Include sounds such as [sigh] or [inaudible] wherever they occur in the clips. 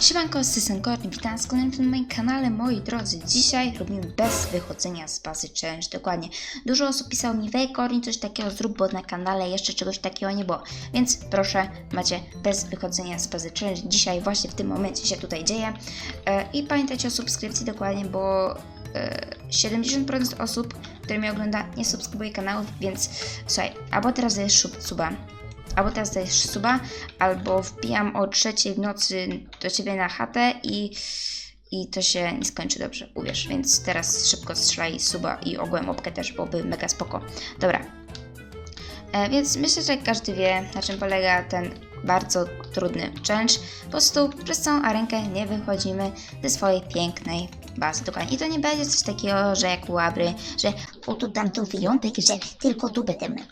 Siemanko, Sysenkorn, witam z kolejnym na moim kanale, moi drodzy. Dzisiaj robimy bez wychodzenia z bazy challenge, dokładnie. Dużo osób pisało mi, wej Korni, coś takiego zrób, bo na kanale jeszcze czegoś takiego nie było. Więc proszę, macie bez wychodzenia z bazy challenge. Dzisiaj właśnie w tym momencie się tutaj dzieje. E, I pamiętajcie o subskrypcji dokładnie, bo e, 70% osób, które mnie ogląda, nie subskrybuje kanałów, więc słuchaj, albo teraz sub, suba, albo teraz dajesz suba, albo wbijam o trzeciej w nocy do ciebie na chatę i, i to się nie skończy dobrze, uwierz. Więc teraz szybko strzelaj suba i ogółem łapkę też byłoby mega spoko. Dobra. E, więc myślę, że każdy wie, na czym polega ten bardzo trudny challenge. Po prostu przez całą arenkę nie wychodzimy ze swojej pięknej I to nie będzie coś takiego, że jak łabry, że O, tu dam tu wyjątek, że tylko tu będę mógł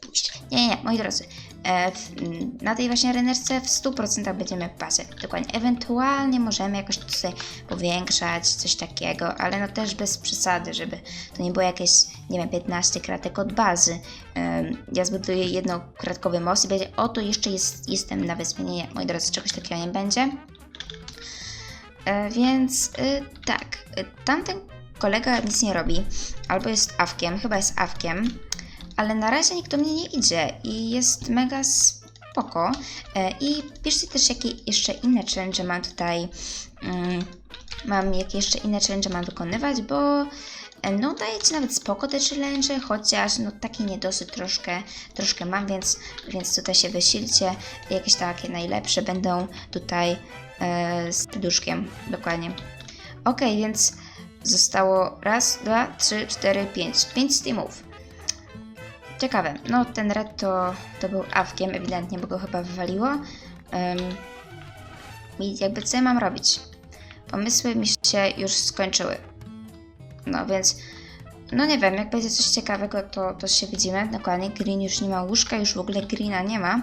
pójść. nie, nie, nie, moi drodzy. E, w, na tej właśnie renerce w 100% będziemy w bazie. Dokładnie. Ewentualnie możemy jakoś to sobie powiększać, coś takiego, ale no też bez przesady, żeby to nie było jakieś, nie wiem, 15 kratek od bazy. Em, ja zbuduję jednokratkowy most i będzie, oto jeszcze jest, jestem na wyspie. Nie, nie, moi drodzy, czegoś takiego nie będzie. E, więc y, tak, y, tamten kolega nic nie robi, albo jest awkiem, chyba jest awkiem, ale na razie nikt do mnie nie idzie i jest mega spoko. E, I piszcie też, jakie jeszcze inne challenge mam tutaj, mm, mam jakie jeszcze inne challenge mam wykonywać, bo e, no dajecie nawet spoko te challenge, chociaż no taki niedosyt troszkę, troszkę mam, więc, więc tutaj się wysilcie. Jakieś takie najlepsze będą tutaj e, z duszkiem, dokładnie. Ok, więc zostało raz, dwa, trzy, cztery, pięć. Pięć steamów. Ciekawe. No, ten red to, to był awkiem, ewidentnie, bo go chyba wywaliło. I jakby co ja mam robić? Pomysły mi się już skończyły. No więc, no nie wiem, jak będzie coś ciekawego, to, to się widzimy. Dokładnie, Green już nie ma łóżka, już w ogóle Greena nie ma.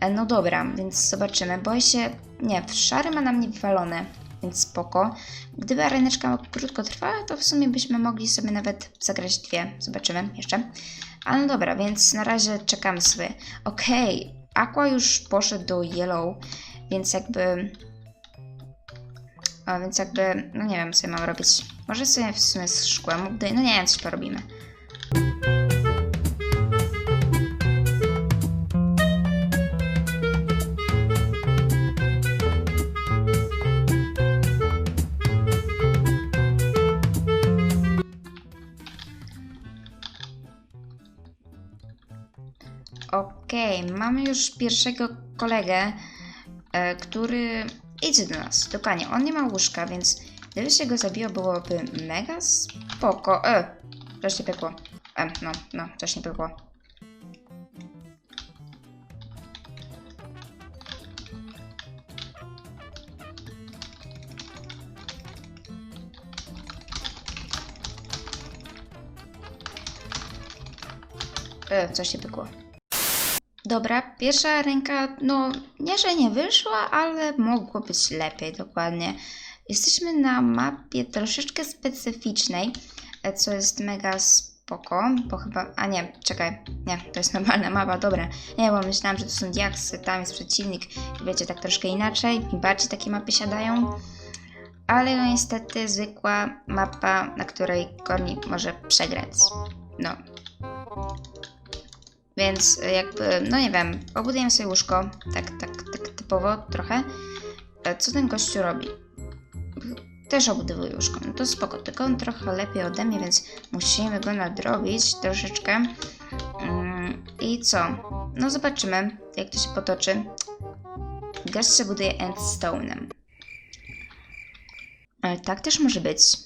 E, No dobra, więc zobaczymy. Boję się, nie, szary ma na mnie wywalone, więc spoko. Gdyby areneczka krótko trwała, to w sumie byśmy mogli sobie nawet zagrać dwie. Zobaczymy jeszcze. Ale no dobra, więc na razie czekamy sobie. Okej, Aqua już poszedł do Yellow, więc jakby... A więc jakby, no nie wiem co ja mam robić. Może sobie w sumie z szkłem no nie wiem, coś porobimy. Mamy już pierwszego kolegę, e, który idzie do nas. Dokładnie, on nie ma łóżka, więc gdyby się go zabiło, byłoby mega spoko. E, coś nie pykło. E, no, no, coś nie pykło. E, coś się pykło. Dobra, pierwsza ręka, no nie, że nie wyszła, ale mogło być lepiej, dokładnie. Jesteśmy na mapie troszeczkę specyficznej, e, co jest mega spoko, bo chyba, a nie, czekaj, nie, to jest [laughs] normalna mapa, dobra. Nie, bo myślałam, że to są diaksy, tam jest przeciwnik wiecie, tak troszkę inaczej, bardziej takie mapy siadają. Ale no niestety zwykła mapa, na której Korni może przegrać. No, więc y, jakby, no nie wiem, pobuduję sobie łóżko, tak, tak, tak typowo trochę. E, Co ten gościu robi? Też obudowuje łóżko, no to spoko, tylko on trochę lepiej ode mnie, więc musimy go nadrobić troszeczkę. Mm, I co? No zobaczymy, jak to się potoczy. Gość się buduje endstone'em. Ale tak też może być.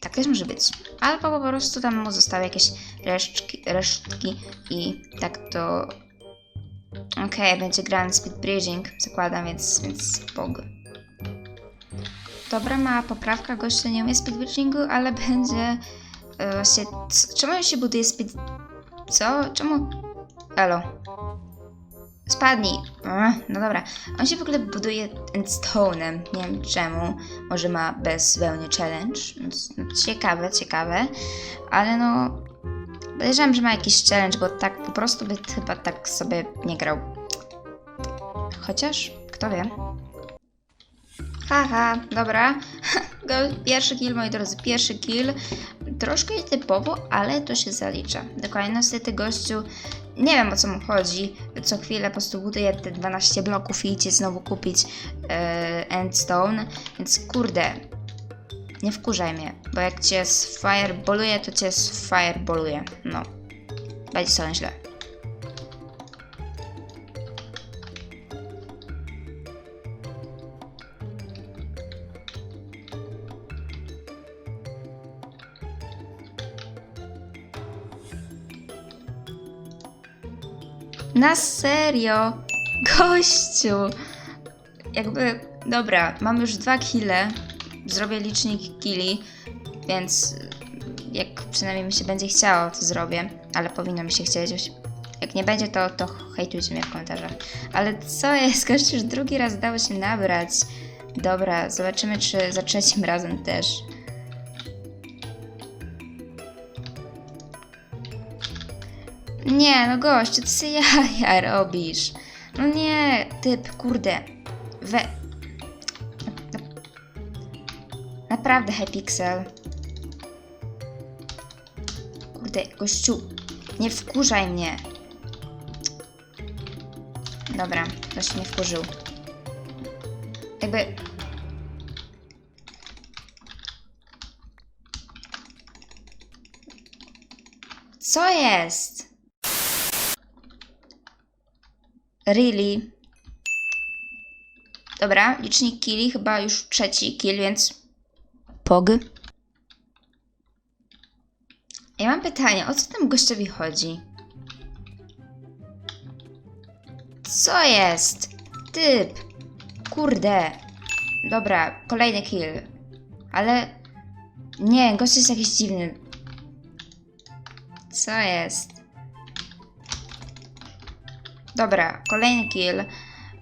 Tak też może być. Albo po prostu tam mu zostały jakieś resztki, resztki i tak to... Okej, będzie Grand Speed Bridging, zakładam, więc, więc bog. Dobra, mała poprawka, gościa nie umie speed bridgingu, ale będzie e, właśnie... Czemu się buduje speed... Co? Czemu... Elo. Spadnij. No dobra. On się w ogóle buduje endstone'em. Nie wiem czemu. Może ma bez wełny challenge. Więc, no, ciekawe, ciekawe. Ale no... Podejrzewam, że ma jakiś challenge, bo tak po prostu by chyba tak sobie nie grał. Chociaż, kto wie. Haha, dobra. [laughs] Pierwszy kill, moi drodzy, pierwszy kill. Troszkę nietypowo, ale to się zalicza. Dokładnie, no niestety gościu, nie wiem o co mu chodzi. Co chwilę po prostu buduje te 12 bloków i idzie znowu kupić e, endstone. Więc kurde, nie wkurzaj mnie, bo jak cię sfireballuje, to cię sfireballuje. No, będzie sobie źle. Na serio? Gościu! Jakby, dobra, mam już dwa kile. Zrobię licznik kili, więc jak przynajmniej mi się będzie chciało, to zrobię. Ale powinno mi się chcieć. Jak nie będzie, to, to hejtujcie mnie w komentarzach. Ale co jest? Gościu już drugi raz dało się nabrać. Dobra, zobaczymy, czy za trzecim razem też. Nie, no gościu, ty sobie [laughs] jaja robisz. No nie, typ, kurde. We... Na- Naprawdę, Hypixel. Kurde, gościu, nie wkurzaj mnie. Dobra, ktoś mnie wkurzył. Jakby... Co jest? Really? Dobra, licznik killi, chyba już trzeci kill, więc... Pog. Ja mam pytanie, o co temu gościowi chodzi? Co jest? Typ. Kurde. Dobra, kolejny kill. Ale... Nie, gość jest jakiś dziwny. Co jest? Dobra, kolejny kill,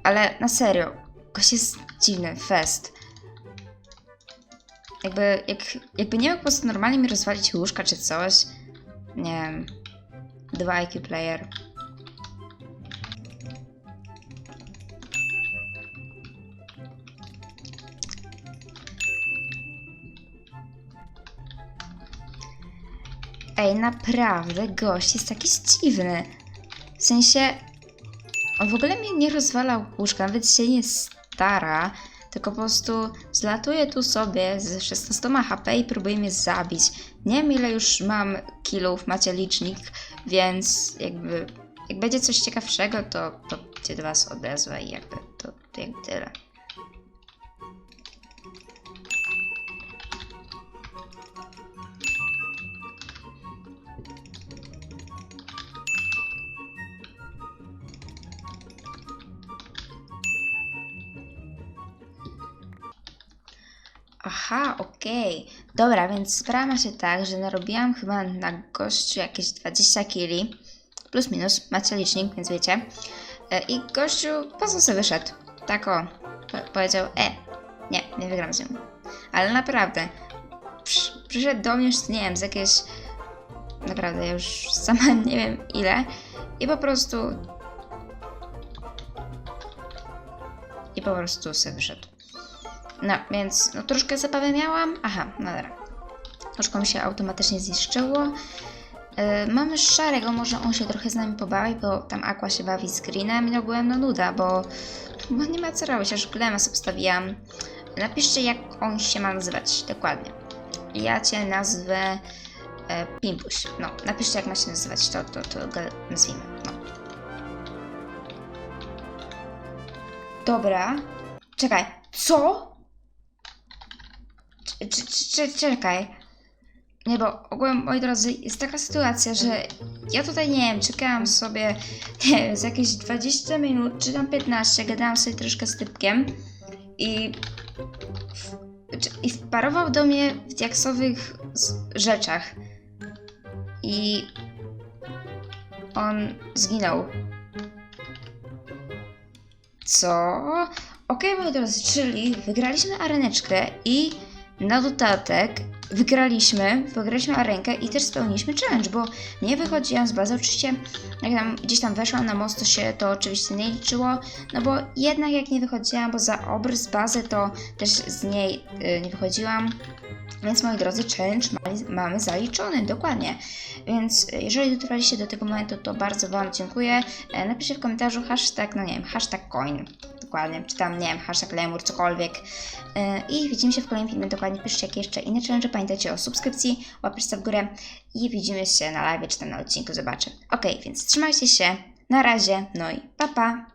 ale na serio, gość jest dziwny, fest. Jakby, jak, jakby nie mógł po prostu normalnie mi rozwalić łóżka czy coś. Nie wiem. Dwa IQ player. Ej, naprawdę, gość jest jakiś dziwny. W sensie, on w ogóle mnie nie rozwalał łóżka, nawet się nie stara, tylko po prostu zlatuje tu sobie z 16 HP i próbuje mnie zabić. Nie wiem ile już mam killów, macie licznik, więc jakby jak będzie coś ciekawszego, to, to do was odezwę i jakby to, jakby tyle. Aha, okej. Dobra, więc sprawa się tak, że narobiłam chyba na gościu jakieś 20 kili. Plus minus, macie licznik, więc wiecie. E, I gościu po prostu sobie wyszedł. Tak o, po- powiedział, e, nie, nie wygram z nią. Ale naprawdę, przy, przyszedł do mnie już, nie wiem, z jakieś... Naprawdę, ja już sama [laughs] nie wiem ile. I po prostu... I po prostu sobie wyszedł. No, więc no, troszkę zabawy miałam. Aha, no dobra. Troszkę mi się automatycznie zniszczyło. Yy, mamy szarego, może on się trochę z nami pobawi, bo tam Aqua się bawi z Greenem i ogółem no nuda, bo, bo nie ma co robić, aż Glema sobie. Napiszcie jak on się ma nazywać, dokładnie. Ja Cię nazwę e, Pimpuś. No, napiszcie jak ma się nazywać, to, to, to go nazwijmy. No. Dobra. Czekaj, co? Cz- cz- cz- Czekaj. Nie, bo ogółem, moi drodzy, jest taka sytuacja, że ja tutaj, nie wiem, czekałam sobie [laughs] nie z jakieś 20 minut, czy tam 15, gadałam sobie troszkę z typkiem i, w, i wparował do mnie w diaksowych rzeczach. I on zginął. Co? Okej, moi drodzy, czyli wygraliśmy areneczkę i na dodatek wygraliśmy, wygraliśmy arenkę i też spełniliśmy challenge, bo nie wychodziłam z bazy, oczywiście jak tam gdzieś tam weszłam na most, to się to oczywiście nie liczyło, no bo jednak jak nie wychodziłam, bo za obrys bazy, to też z niej y, nie wychodziłam, więc moi drodzy, challenge mamy zaliczony, dokładnie. Więc y, jeżeli dotrwaliście do tego momentu, to bardzo Wam dziękuję. E, Napiszcie w komentarzu hashtag, no nie wiem, hashtag coin, dokładnie, czy tam, nie wiem, hashtag lemur, cokolwiek. E, I widzimy się w kolejnym filmie, dokładnie piszcie jakie jeszcze inne challenge, pamiętajcie o subskrypcji, łapeczce w górę i widzimy się na live, czy tam na odcinku, zobaczę. Ok, więc trzymajcie się, na razie, no i pa pa!